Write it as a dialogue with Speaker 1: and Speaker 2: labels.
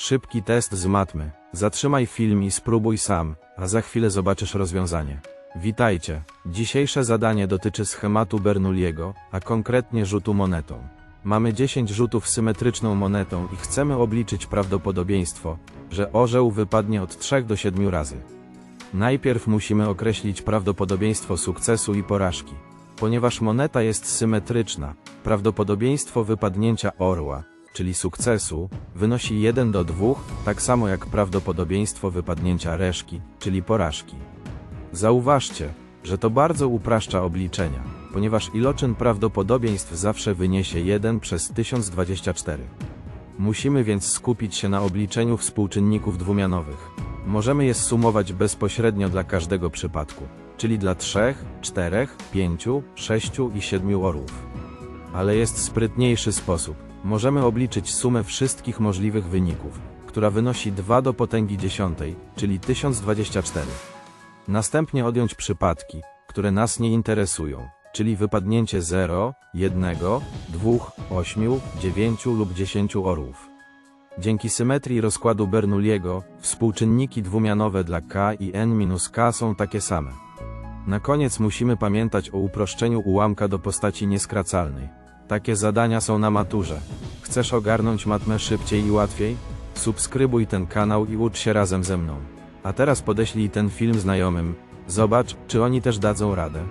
Speaker 1: Szybki test z matmy. Zatrzymaj film i spróbuj sam, a za chwilę zobaczysz rozwiązanie. Witajcie. Dzisiejsze zadanie dotyczy schematu Bernoulliego, a konkretnie rzutu monetą. Mamy 10 rzutów symetryczną monetą i chcemy obliczyć prawdopodobieństwo, że orzeł wypadnie od 3 do 7 razy. Najpierw musimy określić prawdopodobieństwo sukcesu i porażki. Ponieważ moneta jest symetryczna, prawdopodobieństwo wypadnięcia orła, czyli sukcesu, wynosi 1 do 2, tak samo jak prawdopodobieństwo wypadnięcia reszki, czyli porażki. Zauważcie, że to bardzo upraszcza obliczenia, ponieważ iloczyn prawdopodobieństw zawsze wyniesie 1 przez 1024. Musimy więc skupić się na obliczeniu współczynników dwumianowych. Możemy je sumować bezpośrednio dla każdego przypadku, czyli dla 3, 4, 5, 6 i 7 orłów. Ale jest sprytniejszy sposób. Możemy obliczyć sumę wszystkich możliwych wyników, która wynosi 2 do potęgi dziesiątej, czyli 1024. Następnie odjąć przypadki, które nas nie interesują, czyli wypadnięcie 0, 1, 2, 8, 9 lub 10 orłów. Dzięki symetrii rozkładu Bernoulliego, współczynniki dwumianowe dla k i n-k są takie same. Na koniec musimy pamiętać o uproszczeniu ułamka do postaci nieskracalnej. Takie zadania są na maturze. Chcesz ogarnąć matmę szybciej i łatwiej? Subskrybuj ten kanał i ucz się razem ze mną. A teraz podeślij ten film znajomym. Zobacz, czy oni też dadzą radę.